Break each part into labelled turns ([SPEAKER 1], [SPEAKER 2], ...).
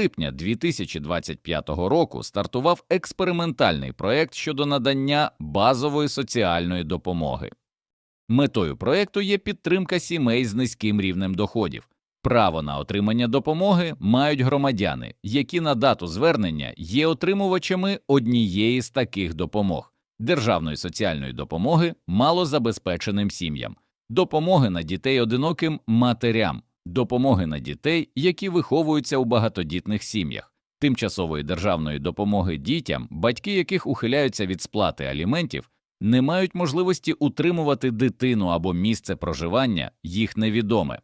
[SPEAKER 1] липня 2025 року стартував експериментальний проект щодо надання базової соціальної допомоги. Метою проекту є підтримка сімей з низьким рівнем доходів. Право на отримання допомоги мають громадяни, які на дату звернення є отримувачами однієї з таких допомог державної соціальної допомоги малозабезпеченим сім'ям, допомоги на дітей одиноким матерям, допомоги на дітей, які виховуються у багатодітних сім'ях, тимчасової державної допомоги дітям, батьки яких ухиляються від сплати аліментів, не мають можливості утримувати дитину або місце проживання, їх невідоме.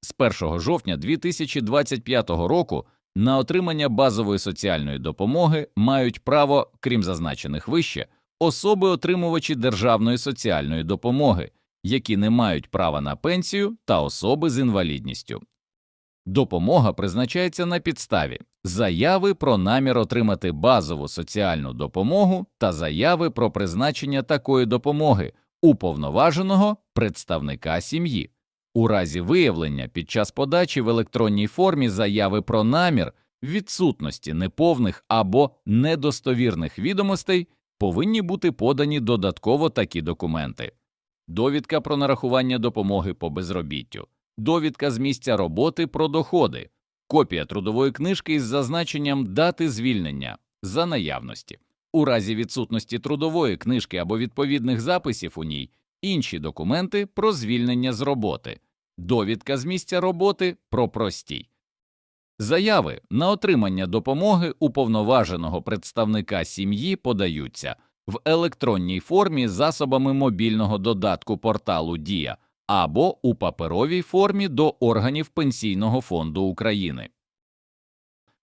[SPEAKER 1] З 1 жовтня 2025 року на отримання базової соціальної допомоги мають право, крім зазначених вище, особи отримувачі державної соціальної допомоги, які не мають права на пенсію та особи з інвалідністю. Допомога призначається на підставі заяви про намір отримати базову соціальну допомогу та заяви про призначення такої допомоги уповноваженого представника сім'ї. У разі виявлення під час подачі в електронній формі заяви про намір відсутності неповних або недостовірних відомостей повинні бути подані додатково такі документи: довідка про нарахування допомоги по безробіттю, довідка з місця роботи про доходи, копія трудової книжки із зазначенням дати звільнення за наявності. У разі відсутності трудової книжки або відповідних записів у ній інші документи про звільнення з роботи, довідка з місця роботи про простій. Заяви на отримання допомоги уповноваженого представника сім'ї подаються в електронній формі засобами мобільного додатку порталу Дія або у паперовій формі до органів Пенсійного фонду України.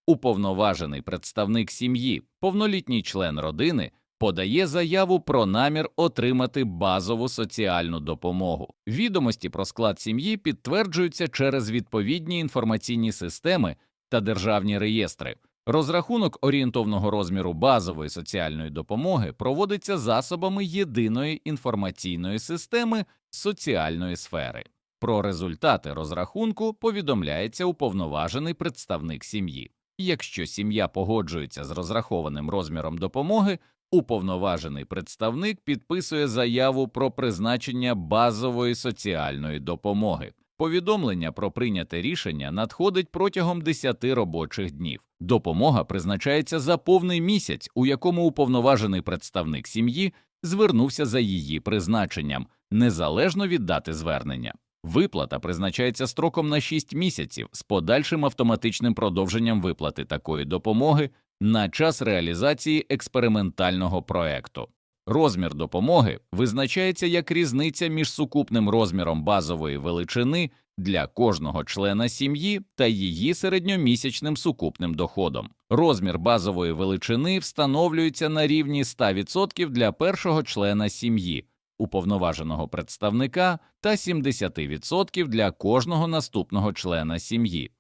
[SPEAKER 1] Уповноважений представник сім'ї, повнолітній член родини, подає заяву про намір отримати базову соціальну допомогу. Відомості про склад сім'ї підтверджуються через відповідні інформаційні системи та державні реєстри. Розрахунок орієнтовного розміру базової соціальної допомоги проводиться засобами єдиної інформаційної системи соціальної сфери. Про результати розрахунку повідомляється уповноважений представник сім'ї. Якщо сім'я погоджується з розрахованим розміром допомоги, уповноважений представник підписує заяву про призначення базової соціальної допомоги. Повідомлення про прийняте рішення надходить протягом 10 робочих днів. Допомога призначається за повний місяць, у якому уповноважений представник сім'ї звернувся за її призначенням, незалежно від дати звернення. Виплата призначається строком на 6 місяців з подальшим автоматичним продовженням виплати такої допомоги на час реалізації експериментального проекту. Розмір допомоги визначається як різниця між сукупним розміром базової величини для кожного члена сім'ї та її середньомісячним сукупним доходом. Розмір базової величини встановлюється на рівні 100% для першого члена сім'ї, уповноваженого представника та 70% для кожного наступного члена сім'ї.